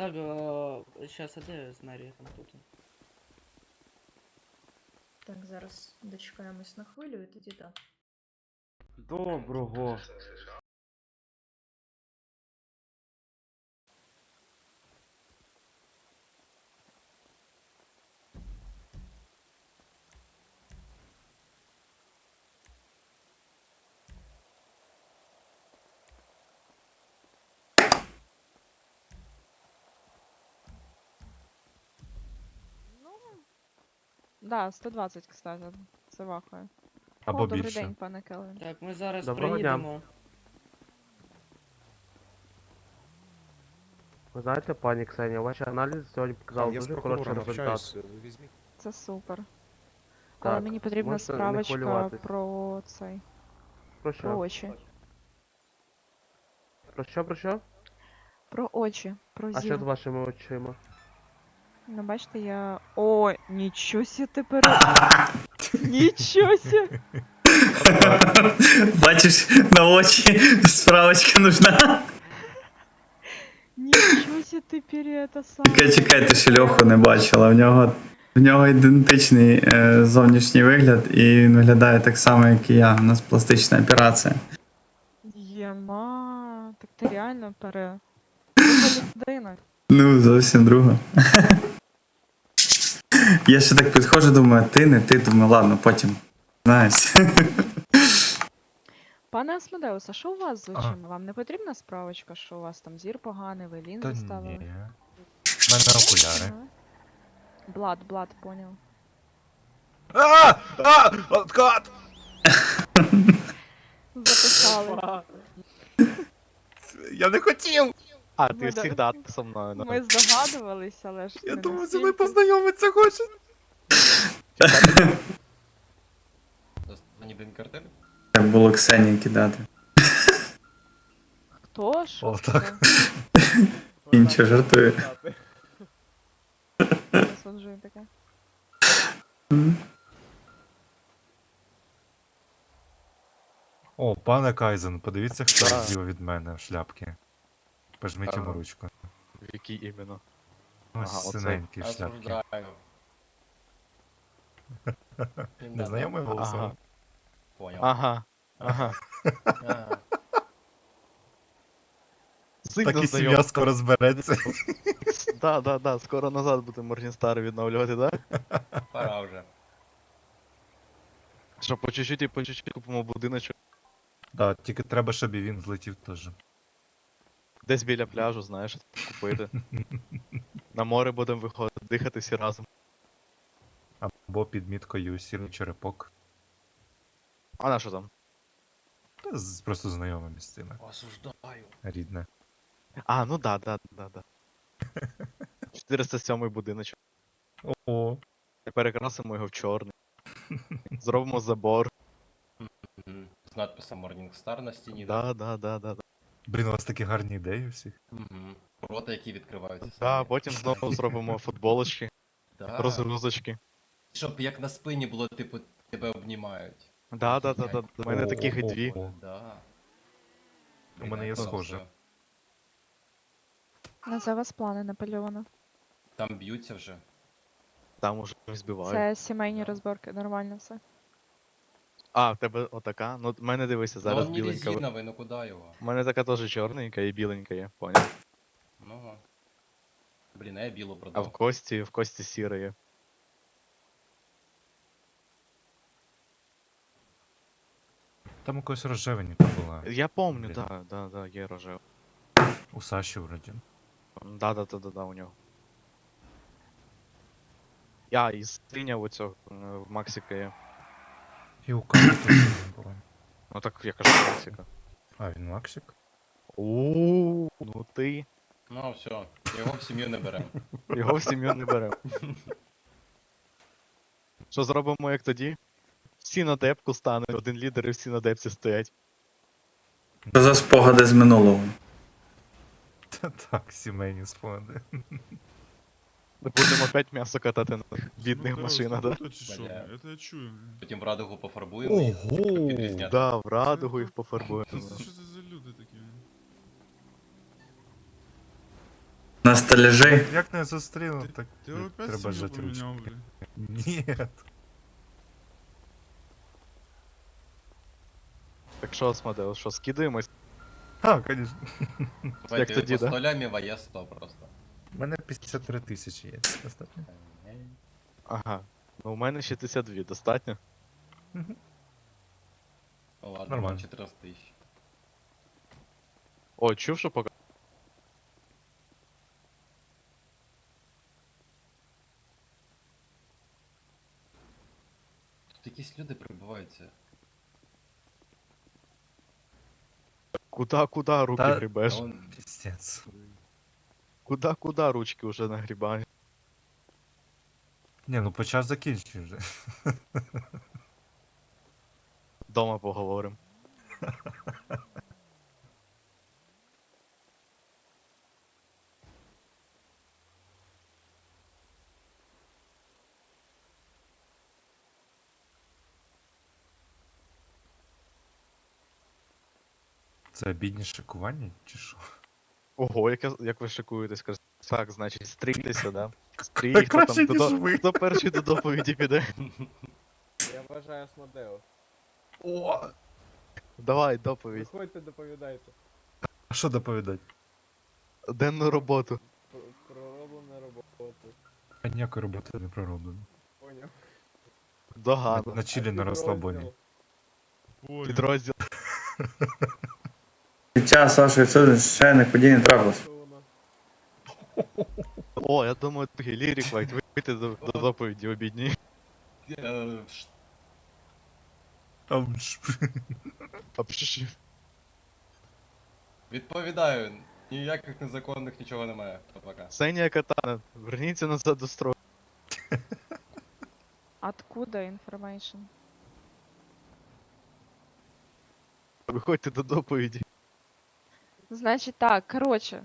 Так, зараз, а де Знарія там тут? Так, зараз дочекаємось на хвилю і тоді так. Доброго. Да, 120, кстати. Це вахує. Або О, добрий більше. день, пане Келвін. Так, ми зараз Доброго дня. приїдемо. Ви знаєте, пані Ксенія, ваші аналізи сьогодні показали Я з дуже хороший прокурором результат. общаюсь, ви візьміть. Це супер. Але Так, мені потрібна можете не справочка хвилюватись. про цей. Про Про що? очі. Про що, про що? Про очі. Про А що з зір. вашими очима? Ну, бачите, я. О, нічого сі тепер. Нічого сі! Бачиш, на очі справочка нужна. Нічого сі тепер это саме. Чекай, чекай, ти ще Льоху не бачила. В нього, в нього ідентичний е, зовнішній вигляд, і він виглядає так само, як і я. У нас пластична операція. Єма. Так ти реально пере. Людина. Ну, зовсім друга. Я ще так підходжу, думаю, ти не ти, думаю, ладно, потім. Знаєш. Пане Асмодеус, а що у вас з очима? Вам не потрібна справочка, що у вас там зір поганий, ви Та лінзи ні. ставили? Мене окуляри. Ага. Блад, блад, понял. А! А! Откат! Записали. Я не хотів! А, Ми ти да- всегда со мною. ну. Ми здогадувались, але ж. Я не думаю, зі настільки. мною познайомитися хоче. Мені блін картель? Так було Ксенії кидати. Хто? Що О, так. Інше жартую. Засуджую таке. О, пане Кайзен, подивіться, хто Да. зліва від мене в шляпки. Пожміть йому ручку. В якій іменно? Ось Ага, синенький шляпки. Осуждаю. Не голосом? Ага. Понял. Ага. Ага. Сильно Так і сім'я скоро збереться. Да, да, да, скоро назад будемо Моргенстар відновлювати, да? Пора вже. Що по чуть-чуть і по чуть-чуть купимо будиночок. Да, тільки треба, щоб і він злетів теж. Десь біля пляжу, знаєш, купити. На море будемо виходити, дихати всі разом. Або під міткою сірий черепок. А на що там? Та з- Просто знайоме місцина. Осуждаю. Рідне. А, ну да, да, да, да. 407 будиночок. О, Перекрасимо його в чорний. Зробимо забор. З надписом Morning Star на стіні. Да, да, да, да. да. Блін, у вас такі гарні ідеї у всіх. Мгм. Рота, які відкриваються. Да, потім знову зробимо футболочки, Да. розгрузочки. Щоб як на спині було, типу, тебе обнімають. Да, да, да, да. У мене таких і дві. О, Да. У мене є схоже. все. На вас плани напальовано. Там б'ються вже. Там уже збивають. Це сімейні розборки, нормально все. А, в тебе отака? Ну, в мене дивися, зараз Зараз не біленька. резиновий, ну куди його? У мене така теж чорненька і біленька є, поняв. Ну. Блін, а я білу А в продав. кості, в кості сіра є. Там у когось розжевеніка була. Я помню, Блін. да, да, да, є рожева. У Саші вроді. Да, да, да, да, да, у нього. Я і синя у цього е, в Максика є. І у Каті теж була. Ну так я кажу Максика. А, він Максик? Ууу, ну ти. Ну все, його в сім'ю не беремо. Його в сім'ю не беремо. Що зробимо як тоді? Всі на депку стануть, один лідер і всі на депці стоять. Що за спогади з минулого? Та так, сімейні спогади. Будемо опять м'ясо катати на бідних машинах, да? Бля. Это я чую. Потім в радугу пофарбуємо їх. щоб Ого! відрізняти. Да, в радугу їх пофарбуємо. Что, что это за люди такие? На стележі. Як не зустріну, так Ты блядь, опять треба семью жати поменял, ручки. блин? Ні. Так що, Асмодеус, що, скидаємось? А, звісно. Давайте тоді, по да? столям і ває 100 просто. У мене 53 тисячі є. Достатньо. Ага. Ну, у мене 62, достатньо. Ну ладно, Нормально. 14 тисяч. О, чув, що пока. Тут якісь люди прибуваються. Куда, куда руки Та- грібеш? А он- Піздець. Куда, куда ручки вже нагрібаєш? Ні, ну почав закінчив вже. Дома поговоримо. Це бідні шикування, чи що? Ого, як, я- як ви шикуєтесь, Так, значить, стрійтеся, да? Стрій, хто краще, там ніж до, ви. хто перший до доповіді піде. Я вважаю Асмодеус. О! Давай, доповідь. Виходьте, доповідайте. А що доповідати? Денну роботу. Про- Пророблену роботу. А ніякої роботи не пророблено. Поняв. Догано. На чилі на розслабоні. Підрозділ. Під час вашої надзвичайних подій не трапилось. Що воно? О, я думаю, такий лірік вайт, вийти до, до доповіді обідній. Е, ш- Ам, ш- А пш- Відповідаю, ніяких незаконних нічого немає. Пока. Ксенія Катана, верніться назад до строю. Откуда information? Виходьте до доповіді. Значить так, коротше,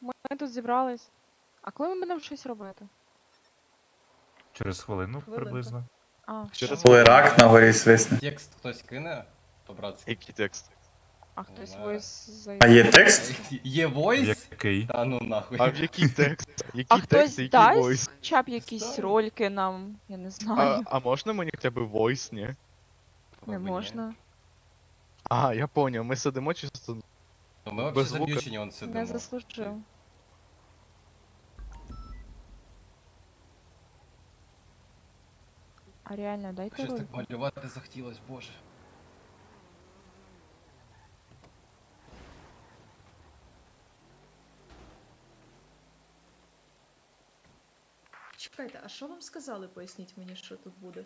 ми тут зібрались. А коли ми будемо щось робити? Через хвилину Хвилинку. приблизно. А, Через Коли рак на горі свисне. Текст хтось кине? По-братськи. Який текст? а хтось Ладно. войс А зайде. є текст? Є войс? Який? Та ну нахуй. А в який текст? А Який хтось текст, і який дасть войс? хоча б якісь Ставить. рольки нам, я не А, знаю. а можна мені хоча б войс, ні? Не можна. А, я поняв, ми сидимо чисто. Ну, Ми без взагалі звука. заключені, он Не сидимо. заслужив. А реально, дайте Щось рольку. так малювати захотілось, боже. Чекайте, а що вам сказали? Поясніть мені, що тут буде.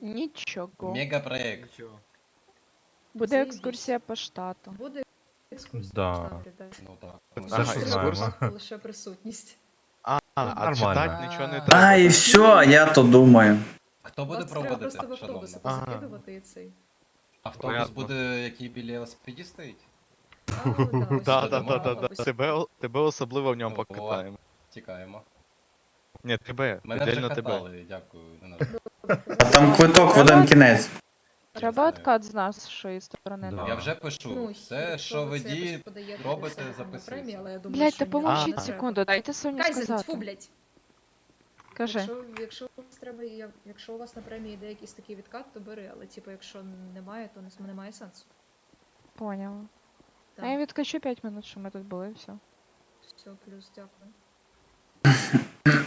Нічого. Мегапроект. Нічого. Буде Заєбісь. екскурсія по штату. Буде Да. Добре, так. Ну так. Все, Ага, що знаємо. Лише присутність. А, а Нормально. читати нічого не треба. А, і все, я то думаю. Хто буде Вас треба проводити, просто в автобуси шановна? Ага. і цей. Автобус Понятно. буде, який біля велосипеді стоїть? А, да, ось Да, да, да, да, да. Тебе, о- тебе особливо в ньому Ого. покатаємо. Тікаємо. Ні, тебе, Мене вже тебе. катали, дякую, не надо. А там квиток в один кінець. Треба откат з нашої сторони. Да. Я вже пишу. Ну, Все, що ви подаєте робите, я Блять, та помовчіть секунду, дайте Соні Кайзен, сказати. тьфу, блять. Кажи. Якщо, якщо у вас треба, я- якщо у вас на премії йде якийсь такий відкат, то бери, але типу, якщо немає, то не- немає сенсу. Поняла. Так. А я відкачу 5 минут, що ми тут були, і все. Все, плюс, дякую.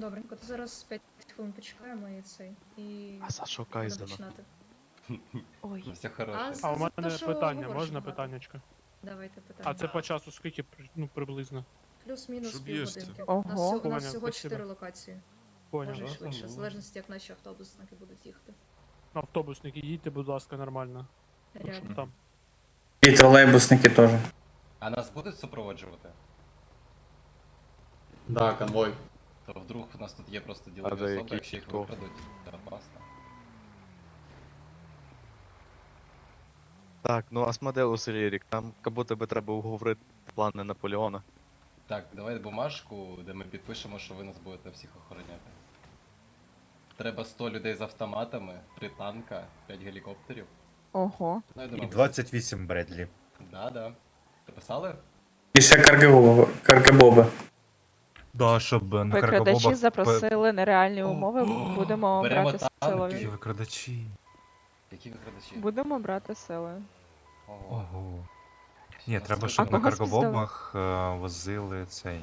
Добренько, то зараз 5 хвилин почекаємо і цей. І А за що будемо Кайзена? починати. Ой. Ну, все А, хороше. А у за те, мене що питання, говориш можна багато. питаннячко? Давайте питання. А це по часу скільки при- ну, приблизно? Плюс-мінус Щоб півгодинки. їсти. У нас, всього- у нас всього спасибо. 4 локації. Поняв. Може да? швидше, в Ну. залежності, як наші автобусники будуть їхати. Автобусники, їдьте, будь ласка, нормально. Рядом. Там. І тролейбусники теж. А нас будуть супроводжувати? Да, конвой. То вдруг у нас тут є просто ділові особи, які? якщо їх Хто? викрадуть, це опасно. Так, ну Асмодеус і Лірік, нам кабо тебе треба уговорити плани Наполеона. Так, давай бумажку, де ми підпишемо, що ви нас будете всіх охороняти. Треба 100 людей з автоматами, 3 танка, 5 гелікоптерів. Ого. Ну, я І думаю, 28 Бредлі. Да, да. Ти писали? І ще каркебоби. каркебоби. Да, щоб на Викрадачі запросили нереальні умови, будемо Беремо брати танки. Які викрадачі. Які викрадачі? Будемо брати силою. Ого. Ого. Ні, треба, щоб А на кого каркобобах е, возили цей...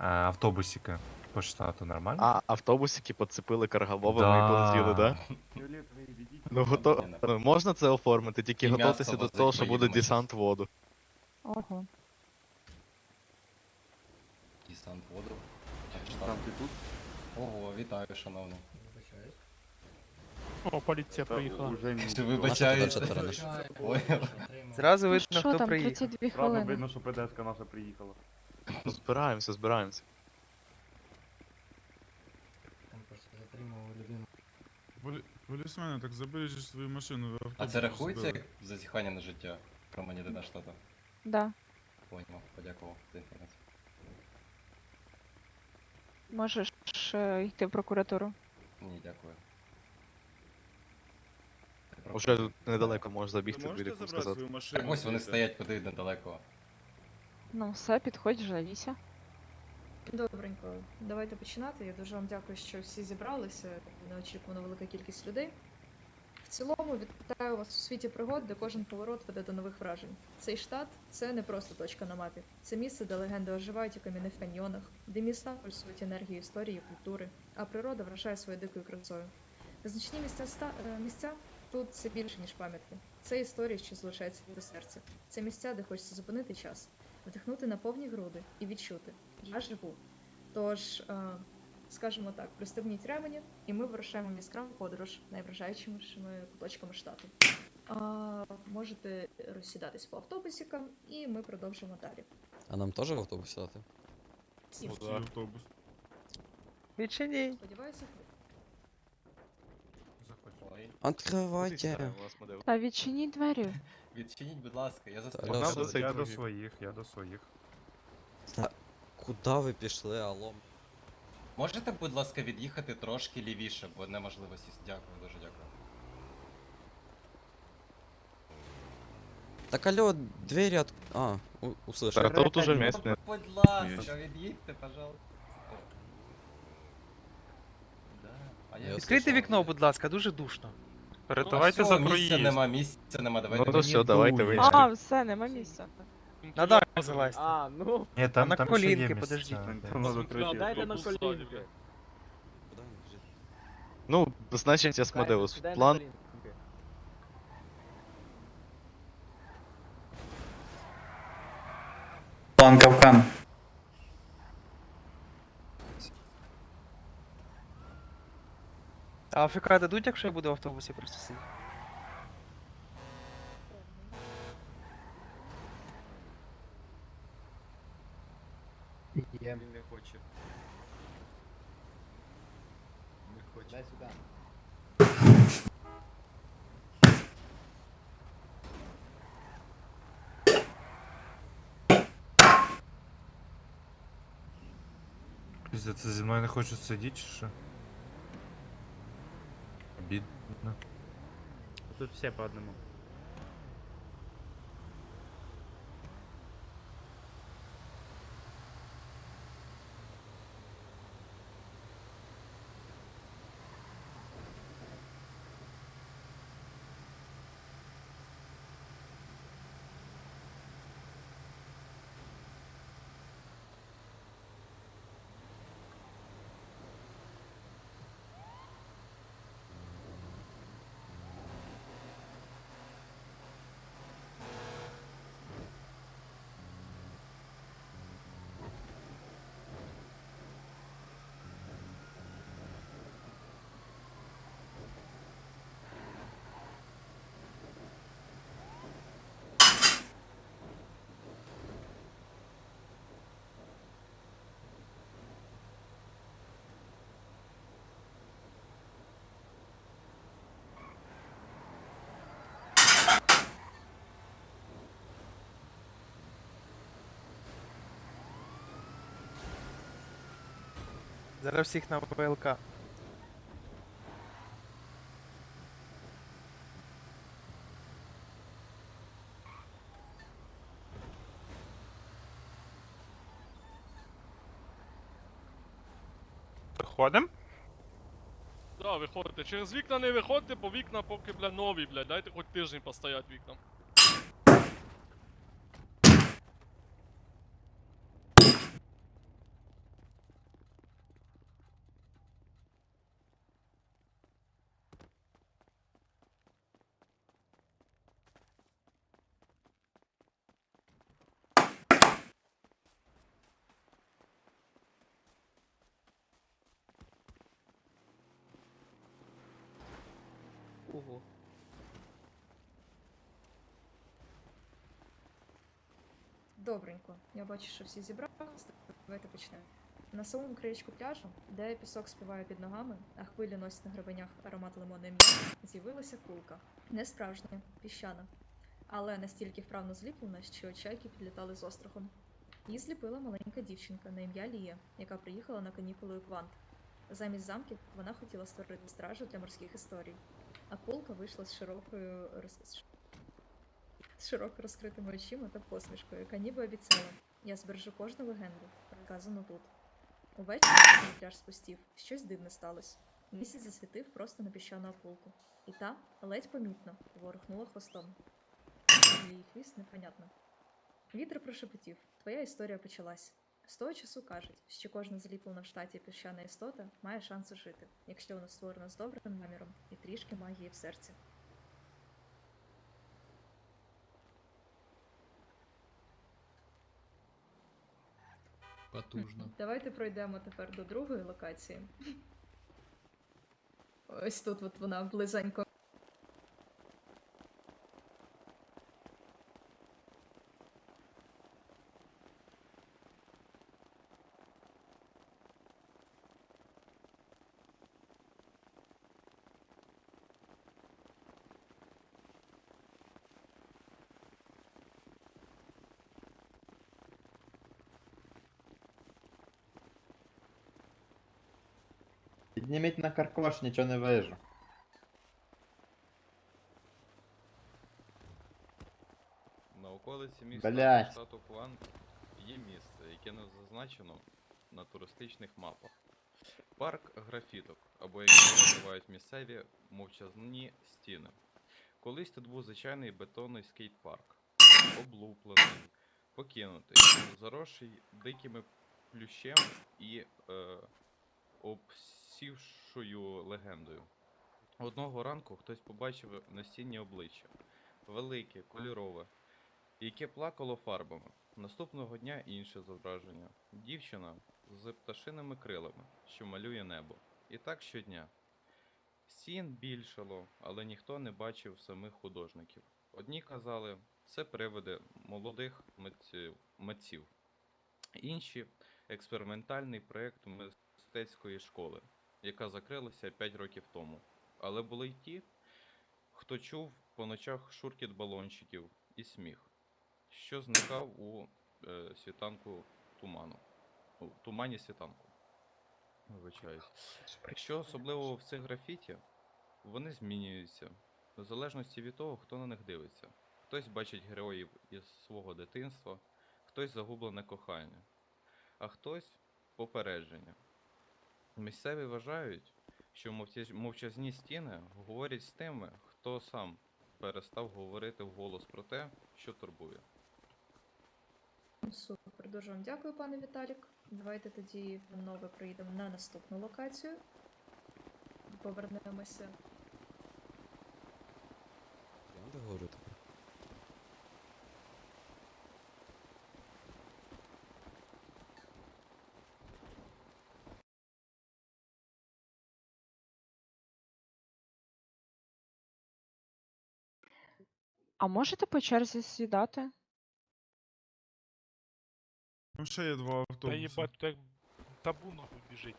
е, автобусики по штату, нормально? А, автобусики підцепили каргабобами Да. і полетіли, да? Ну, гото... Ні, ну, можна це оформити, тільки І м'ясо готуйтеся до возить, того, що буде десант в воду. Ого. Десант воду. Там ти тут? Ого, вітаю, шановний. О, поліція приїхала. Чи вибачаюсь? Ой, Зразу Ну видно, що хто там, приїхав. 32 хвилини. що ПДСК наша приїхала. Ну, Збираємося, збираємося. Полісмени, так забережеш свою машину в автобус. А це рахується як зазіхання на життя громадянина штату? Да. Поняв, подякував за інформацію. Можеш е, йти в прокуратуру. Ні, дякую. Уже тут недалеко можеш забігти, двіріку сказати. машину? Так ось вони стоять куди недалеко. Ну все, підходь, жалійся. Добренько, давайте починати. Я дуже вам дякую, що всі зібралися. Неочікувано велика кількість людей. В цілому вітаю вас у світі пригод, де кожен поворот веде до нових вражень. Цей штат це не просто точка на мапі. Це місце, де легенди оживають у кам'яних каньйонах, де міста пульсують енергію історії, культури, а природа вражає своєю дикою красою. Визначні місця ста... е, місця тут це більше ніж пам'ятки. Це історії, що залишаються до серця. Це місця, де хочеться зупинити час, вдихнути на повні груди і відчути. Я живу. Тож, е, скажімо так, пристебніть ремені, і ми вирушаємо в яскраву подорож найвражаючими куточками штату. А, можете розсідатись по автобусікам, і ми продовжимо далі. А нам теж в автобус сідати? Свій автобус. Відчиніть. сподіваюся, ви. Ой, Откривайте. Вітаю. Та відчиніть двері. відчиніть, будь ласка, я Та, застряг. Погнали Льоша, до цей Я до своїх, я до своїх. Куда ви пішли, алло? Можете, будь ласка, від'їхати трошки лівіше, бо неможливо сісти. Дякую, дуже дякую. Так алло, двері от... А, у, услышал. Так, тут уже місць не. Будь ласка, від'їдьте, пожалуйста. Да. А я Я Відкрийте слышал. вікно, будь ласка, дуже душно. Передавайте А за всього, Місця нема, місця нема, давайте. Ну то все, давайте вийшли. А, все, нема місця. На дах залазьте. А, ну. Ні, там, на там ще є колінки, місця. подождіть. Дайте на колінки. Куда він біжить? Ну, значить, я Смодеус. План План капкан. А АФК дадуть, якщо я буду в автобусі просто сидіти? Він не хоче. Не хоче. Дай сюди. Пиздец, це зі мною не хочуть сидіти, чи що? Обідно. Тут всі по одному. Зараз всіх на ВЛК. Виходимо? Да, виходите. Через вікна не виходьте, бо вікна поки, бля, нові, бля. Дайте хоч тиждень постоять вікнам. Ого. Добренько. Я бачу, що всі зібралися. Давайте почнемо. На самому краєчку пляжу, де пісок співає під ногами, а хвилі носять на гребенях аромат лимонної м'яти, з'явилася кулка. Не справжня, піщана, але настільки вправно зліплена, що чайки підлітали з острахом. Її зліпила маленька дівчинка на ім'я Лія, яка приїхала на канікули у Квант. Замість замків вона хотіла створити стражу для морських історій. А кулка вийшла з широкою з широко розкритими очима та посмішкою, яка ніби обіцяла. Я збережу кожну легенду, розказану тут. Увечері пляж спустів, щось дивне сталося. Місяць засвітив просто на піщану акулку. І та, ледь помітно, ворухнула хвостом. Її хвіст непонятно. Вітер прошепотів, твоя історія почалась. З того часу кажуть, що кожна заліплена в штаті піщана істота має шанс жити, якщо вона створена з добрим наміром і трішки магії в серці. Потужно. Давайте пройдемо тепер до другої локації. Ось тут от вона близенько. Підніміть на каркош, нічого не вижу. На околиці міста Блядь. штату Кван є місце, яке не зазначено на туристичних мапах. Парк графіток, або як його називають місцеві мовчазні стіни. Колись тут був звичайний бетонний скейт-парк, облуплений, покинутий, заросший дикими плющем і е, обсівшою легендою. Одного ранку хтось побачив на обличчя. Велике, кольорове, яке плакало фарбами. Наступного дня інше зображення. Дівчина з пташиними крилами, що малює небо. І так щодня. Стін більшало, але ніхто не бачив самих художників. Одні казали, це привиди молодих митців. Інші експериментальний проєкт мистецької школи, яка закрилася 5 років тому. Але були й ті, хто чув по ночах шуркіт балончиків і сміх, що зникав у е, світанку туману. У тумані світанку. Вибачаюсь. Що особливо в цих графіті, вони змінюються в залежності від того, хто на них дивиться. Хтось бачить героїв із свого дитинства, хтось загублене кохання, а хтось попередження. Місцеві вважають, що мовчазні стіни говорять з тими, хто сам перестав говорити вголос про те, що турбує. Супер, дуже вам дякую, пане Віталік. Давайте тоді нове приїдемо на наступну локацію. Повернемося. Я не договорю тепер. А можете по черзі сідати? Там ще є два Та автобуси. їбать, тут як табу нахуй біжить.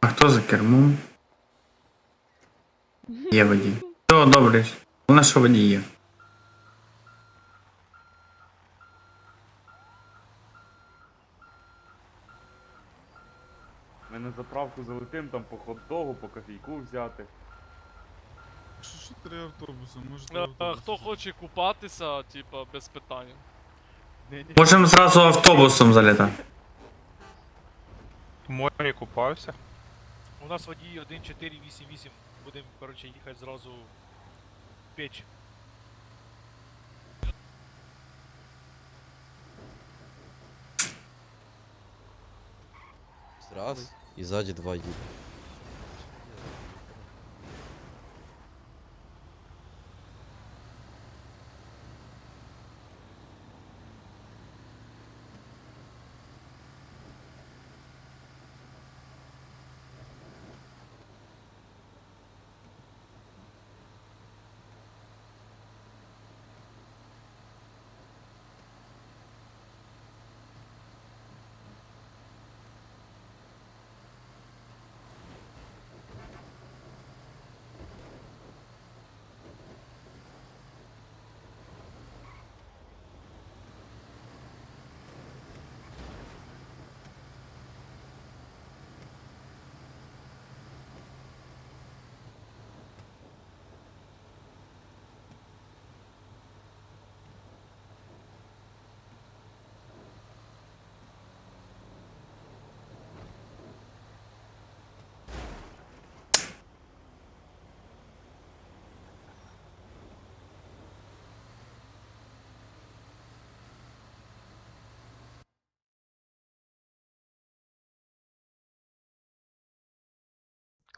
А хто за кермом? Є водій. Все, добре. Головне, що водій є. Заправку залетим, там по хот-догу, по кофійку взяти. Що, що три автобуси? Можете Е, автобуси Хто хоче купатися, типа, без питань. Можемо зразу автобусом залітати. В морі купався. У нас водій 1488. Будемо, коротше, їхати зразу в печ. Раз, і ззаді два їде.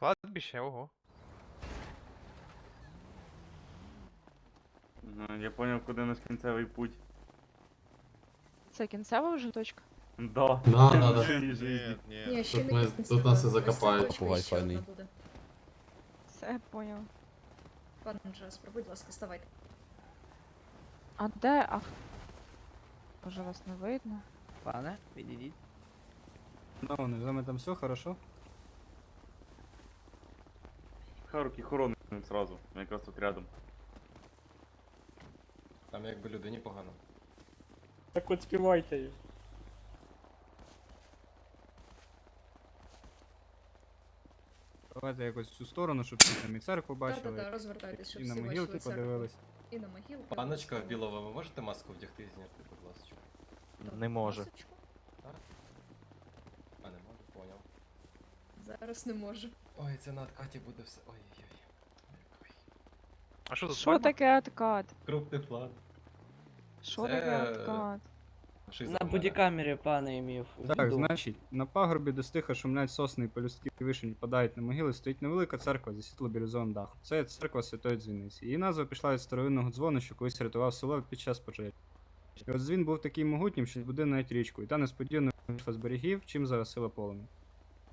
Кладбище, ого. Ну, я поняв, куди наш кінцевий путь. Це кінцева вже точка? Да. Да, да, да. Ні, ще Тут не ми- тут нас і закопають. точка Бувай ще одна файний. буде. Все, поняла. Пане Джаспер, будь ласка, ставайте. А де? А... Може вас не видно? Пане, відійдіть. Ну, з вами там все хорошо? Хай руки хороним зразу, якраз тут рядом. Там якби людині погано. Так от співайте її. Давайте якось в цю сторону, щоб всі там і церкву бачили, Так-так-так, розвертайтесь, щоб і на всі могилки бачили церкву. подивились. І на могилки. Паночка обов'язково. Білова, ви можете маску вдягти і зняти, будь ласка? Не може. масочку? А не можу, поняв. Зараз не можу. Ой, це на откаті буде все. Ой-ой-ой. А що тут? Що таке откат? Крупний план. Що Це- таке откат? Шиза На мене. бодікамері, пане імів. Так, значить, на пагорбі, де стиха шумлять сосни і полюстки вишень впадають на могили, стоїть невелика церква зі світло-бірюзовим дахом. Це церква Святої Дзвіниці. Її назва пішла від старовинного дзвону, що колись рятував село під час пожежі. І от дзвін був такий могутнім, що збудив навіть річку, і та несподівано вийшла з берегів, чим загасила полум'я.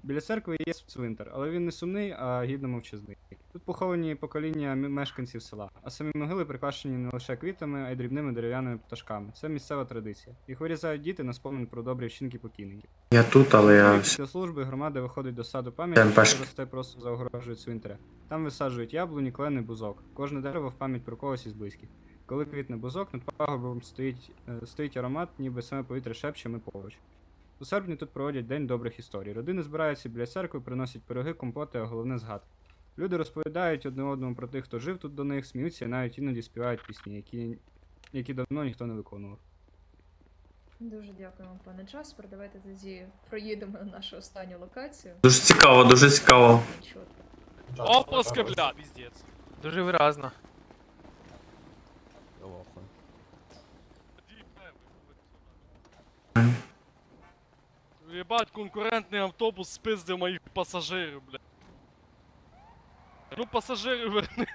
Біля церкви є цвинтар, але він не сумний, а гідно мовчазний. Тут поховані покоління мешканців села, а самі могили прикрашені не лише квітами, а й дрібними дерев'яними пташками. Це місцева традиція. Їх вирізають діти на спомин про добрі вчинки покійників. Я тут, але я. Після служби громада виходить до саду пам'яті, росте просто за огорожею цвинтаря. Там висаджують яблуні, клени, бузок. Кожне дерево в пам'ять про когось із близьких. Коли квітне бузок, над пагорбом стоїть, е, стоїть аромат, ніби саме повітря шепче ми поруч. У серпні тут проводять День добрих історій. Родини збираються біля церкви, приносять пироги, компоти, а головне згадки. Люди розповідають одне одному про тих, хто жив тут до них, сміються і навіть іноді співають пісні, які, які давно ніхто не виконував. Дуже дякую вам, пане Джаспер. Давайте тоді проїдемо на нашу останню локацію. Дуже цікаво, дуже цікаво. Оплески, блядь, піздець. Дуже виразно. Єбать, конкурентний автобус спиздив моїх пасажирів, блядь. Ну, пасажирів верни.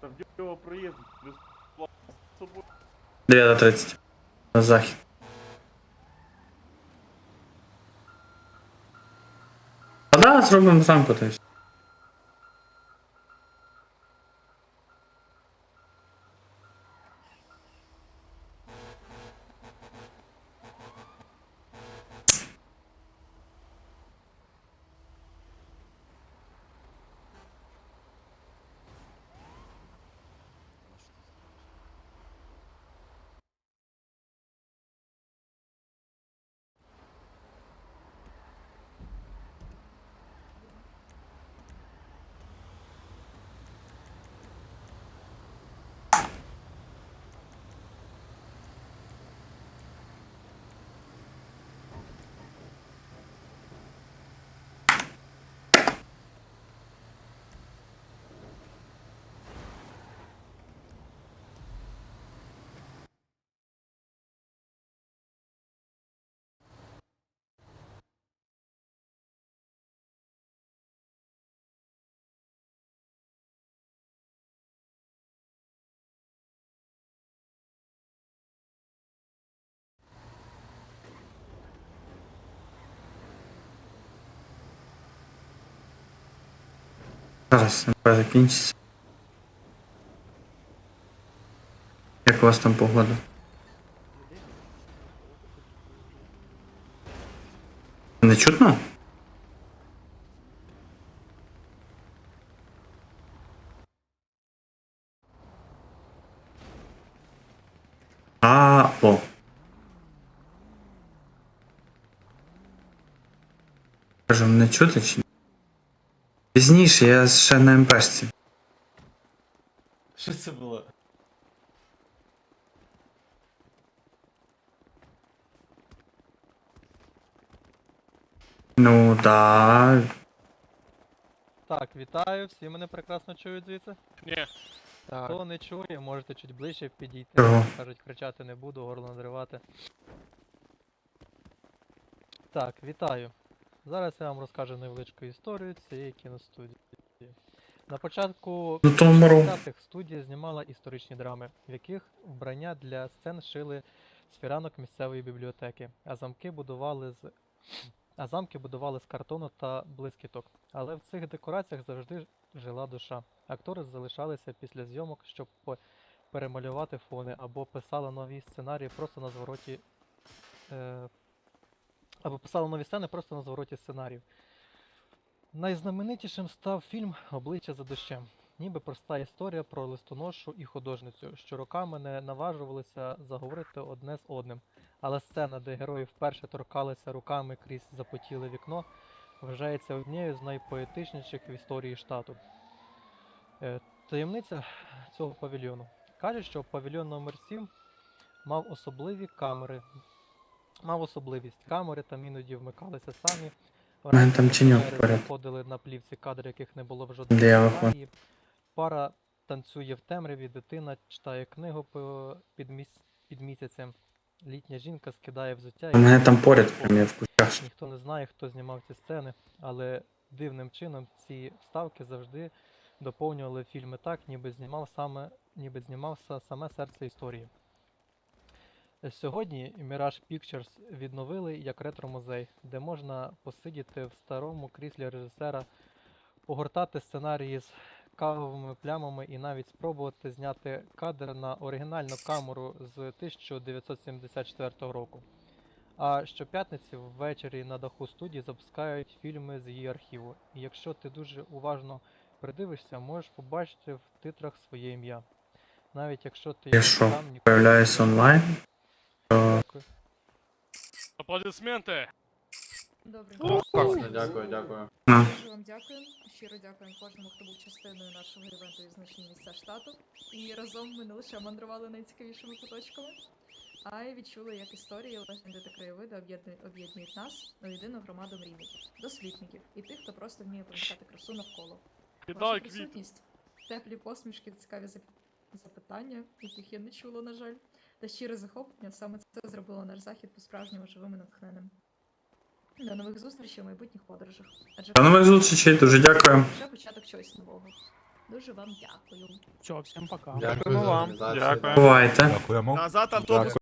Та в його проїзд безплатно з собою. 9.30. На захід. А да, зробимо зранку то Зараз закінчиться. Як у вас там погода? Не чутно? А, о. Кажу, мене чути чи? Пізніше, я ще на МПшці. Що це було? Ну да. Так, вітаю, всі мене прекрасно чують звідси. Ні. Хто не чує, можете чуть ближче підійти. Чого? Кажуть, кричати не буду, горло надривати. Так, вітаю. Зараз я вам розкажу невеличку історію цієї кіностудії. На початку Ну, 50-х студія знімала історичні драми, в яких вбрання для сцен шили з фіранок місцевої бібліотеки, а замки будували з а замки будували з картону та блискіток. Але в цих декораціях завжди жила душа. Актори залишалися після зйомок, щоб перемалювати фони або писали нові сценарії просто на звороті. Е, або писали нові сцени просто на звороті сценаріїв. Найзнаменитішим став фільм Обличчя за дощем. Ніби проста історія про листоношу і художницю, що роками не наважувалися заговорити одне з одним. Але сцена, де герої вперше торкалися руками крізь запотіле вікно, вважається однією з найпоетичніших в історії штату. Е, Таємниця цього павільйону. Кажуть, що павільйон номер 7 мав особливі камери. Мав особливість. Камери там іноді вмикалися самі. Мене там тіньок поряд. На плівці кадри, яких не було в жодному Де я виходжу? Пара танцює в темряві, дитина читає книгу по- під, міс... під місяцем. Літня жінка скидає взуття. У мене там поряд прям я в кущах. Ніхто не знає, хто знімав ці сцени, але дивним чином ці вставки завжди доповнювали фільми так, ніби знімав саме, ніби знімався саме серце історії. Сьогодні Mirage Pictures відновили як ретро-музей, де можна посидіти в старому кріслі режисера, погортати сценарії з кавовими плямами і навіть спробувати зняти кадр на оригінальну камеру з 1974 року. А щоп'ятниці ввечері на даху студії запускають фільми з її архіву. І якщо ти дуже уважно придивишся, можеш побачити в титрах своє ім'я. Навіть якщо ти Я що, появляюсь онлайн? Аплодисменти. Добренько. Класно, дякую, дякую. Дуже вам дякую. Щиро дякуємо кожному, хто був частиною нашого івенту і значні місця штату. І разом ми не лише мандрували найцікавішими куточками, а й відчули, як історії, легенди та краєвиди об'єднують, об'єднують нас у єдину громаду мрійників, дослідників і тих, хто просто вміє помічати красу навколо. Ваша Кидай квіт. присутність, теплі посмішки, цікаві зап- запитання, яких я не чула, на жаль, та щире захоплення саме це зробило наш захід по-справжньому живим і натхненим. До нових зустрічей у майбутніх подорожах. Адже До нових зустрічей, дуже дякую. вже початок чогось нового. Дуже вам дякую. Все, всім пока. Дякую вам. Дякую. Бувайте. Дякуємо. Назад автобус